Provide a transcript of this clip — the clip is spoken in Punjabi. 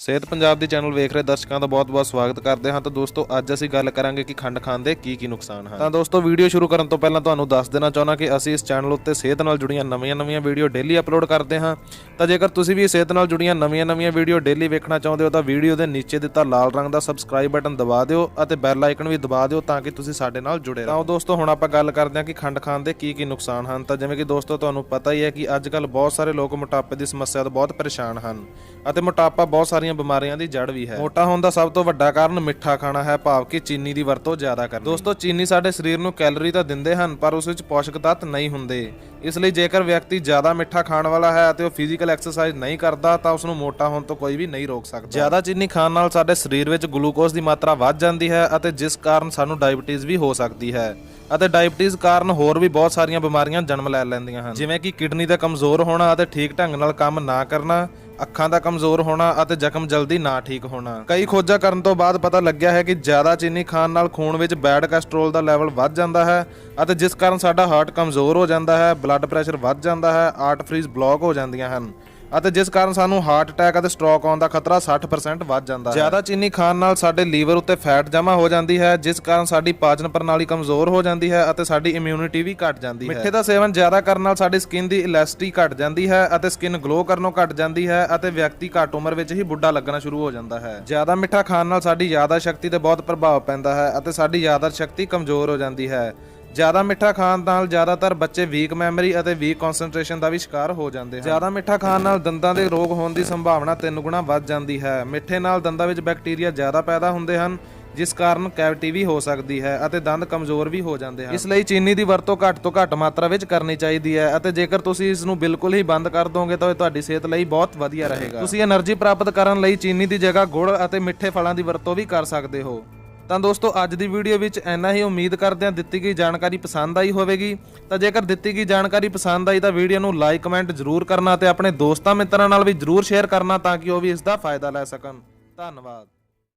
ਸਿਹਤ ਪੰਜਾਬ ਦੀ ਚੈਨਲ ਵੇਖ ਰਹੇ ਦਰਸ਼ਕਾਂ ਦਾ ਬਹੁਤ-ਬਹੁਤ ਸਵਾਗਤ ਕਰਦੇ ਹਾਂ। ਤਾਂ ਦੋਸਤੋ, ਅੱਜ ਅਸੀਂ ਗੱਲ ਕਰਾਂਗੇ ਕਿ ਖੰਡ ਖਾਣ ਦੇ ਕੀ ਕੀ ਨੁਕਸਾਨ ਹਨ। ਤਾਂ ਦੋਸਤੋ, ਵੀਡੀਓ ਸ਼ੁਰੂ ਕਰਨ ਤੋਂ ਪਹਿਲਾਂ ਤੁਹਾਨੂੰ ਦੱਸ ਦੇਣਾ ਚਾਹੁੰਦਾ ਕਿ ਅਸੀਂ ਇਸ ਚੈਨਲ ਉੱਤੇ ਸਿਹਤ ਨਾਲ ਜੁੜੀਆਂ ਨਵੀਆਂ-ਨਵੀਆਂ ਵੀਡੀਓ ਡੇਲੀ ਅਪਲੋਡ ਕਰਦੇ ਹਾਂ। ਤਾਂ ਜੇਕਰ ਤੁਸੀਂ ਵੀ ਸਿਹਤ ਨਾਲ ਜੁੜੀਆਂ ਨਵੀਆਂ-ਨਵੀਆਂ ਵੀਡੀਓ ਡੇਲੀ ਵੇਖਣਾ ਚਾਹੁੰਦੇ ਹੋ, ਤਾਂ ਵੀਡੀਓ ਦੇ ਨੀਚੇ ਦਿੱਤਾ ਲਾਲ ਰੰਗ ਦਾ ਸਬਸਕ੍ਰਾਈਬ ਬਟਨ ਦਬਾ ਦਿਓ ਅਤੇ ਬੈਲ ਆਈਕਨ ਵੀ ਦਬਾ ਦਿਓ ਤਾਂ ਕਿ ਤੁਸੀਂ ਸਾਡੇ ਨਾਲ ਜੁੜੇ ਰਹੋ। ਤਾਂ ਦੋਸਤੋ, ਹੁਣ ਆਪਾਂ ਗੱਲ ਕਰਦੇ ਹਾਂ ਕਿ ਖੰਡ ਖਾਣ ਦੇ ਕੀ ਕੀ ਨੁਕਸਾਨ ਹਨ। ਤਾਂ ਜਿਵੇਂ ਕਿ ਦੋਸਤੋ, ਤੁਹਾਨੂੰ ਪਤਾ ਹੀ ਹੈ ਕਿ ਅੱਜ ਕੱਲ ਬਹੁਤ ਸਾਰੇ ਲੋਕ ਮੋਟਾਪੇ ਦੀ ਸਮੱਸਿਆ ਤੋਂ ਬਹੁਤ ਪਰੇਸ਼ਾਨ ਹਨ ਅਤੇ ਮੋਟਾਪਾ ਬਹੁਤ ਸਾਰੀਆਂ ਬਿਮਾਰੀਆਂ ਦੀ ਜੜ ਵੀ ਹੈ। ਮੋਟਾ ਹੋਣ ਦਾ ਸਭ ਤੋਂ ਵੱਡਾ ਕਾਰਨ ਮਿੱਠਾ ਖਾਣਾ ਹੈ, ਭਾਵ ਕਿ ਚੀਨੀ ਦੀ ਵਰਤੋਂ ਜ਼ਿਆਦਾ ਕਰਨਾ। ਦੋਸਤੋ, ਚੀਨੀ ਸਾਡੇ ਸਰੀਰ ਨੂੰ ਕੈਲੋਰੀ ਤਾਂ ਦਿੰਦੇ ਹਨ, ਪਰ ਉਸ ਵਿੱਚ ਪੋਸ਼ਕ ਤੱਤ ਨਹੀਂ ਹੁੰਦੇ। ਇਸ ਲਈ ਜੇਕਰ ਵਿਅਕਤੀ ਜ਼ਿਆਦਾ ਮਿੱਠਾ ਖਾਣ ਵਾਲਾ ਹੈ ਅਤੇ ਉਹ ਫਿਜ਼ੀਕਲ ਐਕਸਰਸਾਈਜ਼ ਨਹੀਂ ਕਰਦਾ, ਤਾਂ ਉਸ ਨੂੰ ਮੋਟਾ ਹੋਣ ਤੋਂ ਕੋਈ ਵੀ ਨਹੀਂ ਰੋਕ ਸਕਦਾ। ਜ਼ਿਆਦਾ ਚੀਨੀ ਖਾਣ ਨਾਲ ਸਾਡੇ ਸਰੀਰ ਵਿੱਚ ਗਲੂਕੋਜ਼ ਦੀ ਮਾਤਰਾ ਵੱਧ ਜਾਂਦੀ ਹੈ ਅਤੇ ਜਿਸ ਕਾਰਨ ਸਾਨੂੰ ਡਾਇਬੀਟੀਜ਼ ਵੀ ਹੋ ਸਕਦੀ ਹੈ। ਅਤੇ ਡਾਇਬੀਟੀਜ਼ ਕਾਰਨ ਹੋਰ ਵੀ ਬਹੁਤ ਸਾਰੀਆਂ ਬਿਮਾਰੀਆਂ ਜਨਮ ਲੈ ਲੈਂਦੀਆਂ ਹਨ। ਜਿਵੇਂ ਕਿ ਕਿਡਨੀ ਦਾ ਕਮਜ਼ੋਰ ਹੋਣਾ ਅਤੇ ਠੀਕ ਢੰਗ ਨਾਲ ਕੰਮ ਨਾ ਕਰਨਾ ਅੱਖਾਂ ਦਾ ਕਮਜ਼ੋਰ ਹੋਣਾ ਅਤੇ ਜ਼ਖਮ ਜਲਦੀ ਨਾ ਠੀਕ ਹੋਣਾ। ਕਈ ਖੋਜਾਂ ਕਰਨ ਤੋਂ ਬਾਅਦ ਪਤਾ ਲੱਗਿਆ ਹੈ ਕਿ ਜ਼ਿਆਦਾ ਚੀਨੀ ਖਾਣ ਨਾਲ ਖੂਨ ਵਿੱਚ ਬੈਡ ਕੋਲੇਸਟ੍ਰੋਲ ਦਾ ਲੈਵਲ ਵੱਧ ਜਾਂਦਾ ਹੈ ਅਤੇ ਜਿਸ ਕਾਰਨ ਸਾਡਾ ਹਾਰਟ ਕਮਜ਼ੋਰ ਹੋ ਜਾਂਦਾ ਹੈ, ਬਲੱਡ ਪ੍ਰੈਸ਼ਰ ਵੱਧ ਜਾਂਦਾ ਹੈ ਆਰਟਰੀਜ਼ ਬਲੌਕ ਹੋ ਜਾਂਦੀਆਂ ਹਨ। ਅਤੇ ਜਿਸ ਕਾਰਨ ਸਾਨੂੰ ਹਾਰਟ ਅਟੈਕ ਅਤੇ ਸਟ੍ਰੋਕ ਆਉਣ ਦਾ ਖਤਰਾ 60% ਵੱਧ ਜਾਂਦਾ ਹੈ। ਜ਼ਿਆਦਾ ਚੀਨੀ ਖਾਣ ਨਾਲ ਸਾਡੇ ਲੀਵਰ ਉੱਤੇ ਫੈਟ ਜਮ੍ਹਾਂ ਹੋ ਜਾਂਦੀ ਹੈ ਜਿਸ ਕਾਰਨ ਸਾਡੀ ਪਾਚਨ ਪ੍ਰਣਾਲੀ ਕਮਜ਼ੋਰ ਹੋ ਜਾਂਦੀ ਹੈ ਅਤੇ ਸਾਡੀ ਇਮਿਊਨਿਟੀ ਵੀ ਘਟ ਜਾਂਦੀ ਹੈ। ਮਿੱਠੇ ਦਾ ਸੇਵਨ ਜ਼ਿਆਦਾ ਕਰਨ ਨਾਲ ਸਾਡੀ ਸਕਿਨ ਦੀ ਇਲਾਸਟੀ ਘਟ ਜਾਂਦੀ ਹੈ ਅਤੇ ਸਕਿਨ ਗਲੋ ਕਰਨੋਂ ਘਟ ਜਾਂਦੀ ਹੈ ਅਤੇ ਵਿਅਕਤੀ ਘੱਟ ਉਮਰ ਵਿੱਚ ਹੀ ਬੁੱਢਾ ਲੱਗਣਾ ਸ਼ੁਰੂ ਹੋ ਜਾਂਦਾ ਹੈ। ਜ਼ਿਆਦਾ ਮਿੱਠਾ ਖਾਣ ਨਾਲ ਸਾਡੀ ਯਾਦਾਸ਼ਤ ਸ਼ਕਤੀ ਤੇ ਬਹੁਤ ਪ੍ਰਭਾਵ ਪੈਂਦਾ ਹੈ ਅਤੇ ਸਾਡੀ ਯਾਦਾਸ਼ਤ ਸ਼ਕਤੀ ਕਮਜ਼ੋਰ ਹੋ ਜਾਂਦੀ ਹੈ। ਜ਼ਿਆਦਾ ਮਿੱਠਾ ਖਾਣ ਨਾਲ ਜ਼ਿਆਦਾਤਰ ਬੱਚੇ ਵੀਕ ਮੈਮਰੀ ਅਤੇ ਵੀਕ ਕਨਸੈਂਟ੍ਰੇਸ਼ਨ ਦਾ ਵੀ ਸ਼ਿਕਾਰ ਹੋ ਜਾਂਦੇ ਹਨ। ਜ਼ਿਆਦਾ ਮਿੱਠਾ ਖਾਣ ਨਾਲ ਦੰਦਾਂ ਦੇ ਰੋਗ ਹੋਣ ਦੀ ਸੰਭਾਵਨਾ ਤਿੰਨ ਗੁਣਾ ਵੱਧ ਜਾਂਦੀ ਹੈ। ਮਿੱਠੇ ਨਾਲ ਦੰਦਾਂ ਵਿੱਚ ਬੈਕਟੀਰੀਆ ਜ਼ਿਆਦਾ ਪੈਦਾ ਹੁੰਦੇ ਹਨ, ਜਿਸ ਕਾਰਨ ਕੈਵਿਟੀ ਵੀ ਹੋ ਸਕਦੀ ਹੈ ਅਤੇ ਦੰਦ ਕਮਜ਼ੋਰ ਵੀ ਹੋ ਜਾਂਦੇ ਹਨ। ਇਸ ਲਈ ਚੀਨੀ ਦੀ ਵਰਤੋਂ ਘੱਟ ਤੋਂ ਘੱਟ ਮਾਤਰਾ ਵਿੱਚ ਕਰਨੀ ਚਾਹੀਦੀ ਹੈ ਅਤੇ ਜੇਕਰ ਤੁਸੀਂ ਇਸ ਨੂੰ ਬਿਲਕੁਲ ਹੀ ਬੰਦ ਕਰ ਦੋਗੇ ਤਾਂ ਇਹ ਤੁਹਾਡੀ ਸਿਹਤ ਲਈ ਬਹੁਤ ਵਧੀਆ ਰਹੇਗਾ। ਤੁਸੀਂ એનર્ਜੀ ਪ੍ਰਾਪਤ ਕਰਨ ਲਈ ਚੀਨੀ ਦੀ ਜਗ੍ਹਾ ਗੁੜ ਅਤੇ ਮਿੱਠੇ ਫਲਾਂ ਦੀ ਵਰਤੋਂ ਵੀ ਕਰ ਸਕਦੇ ਹੋ। ਤਾਂ ਦੋਸਤੋ, ਅੱਜ ਦੀ ਵੀਡੀਓ ਵਿੱਚ ਇੰਨਾ ਹੀ ਉਮੀਦ ਕਰਦੇ ਹਾਂ ਦਿੱਤੀ ਗਈ ਜਾਣਕਾਰੀ ਪਸੰਦ ਆਈ ਹੋਵੇਗੀ। ਤਾਂ ਜੇਕਰ ਦਿੱਤੀ ਗਈ ਜਾਣਕਾਰੀ ਪਸੰਦ ਆਈ ਤਾਂ ਵੀਡੀਓ ਨੂੰ ਲਾਈਕ, ਕਮੈਂਟ ਜ਼ਰੂਰ ਕਰਨਾ ਤੇ ਆਪਣੇ ਦੋਸਤਾਂ, ਮਿੱਤਰਾਂ ਨਾਲ ਵੀ ਜ਼ਰੂਰ ਸ਼ੇਅਰ ਕਰਨਾ ਤਾਂ ਕਿ ਉਹ ਵੀ ਇਸ ਦਾ ਫਾਇਦਾ ਲੈ ਸਕਣ। ਧੰਨਵਾਦ।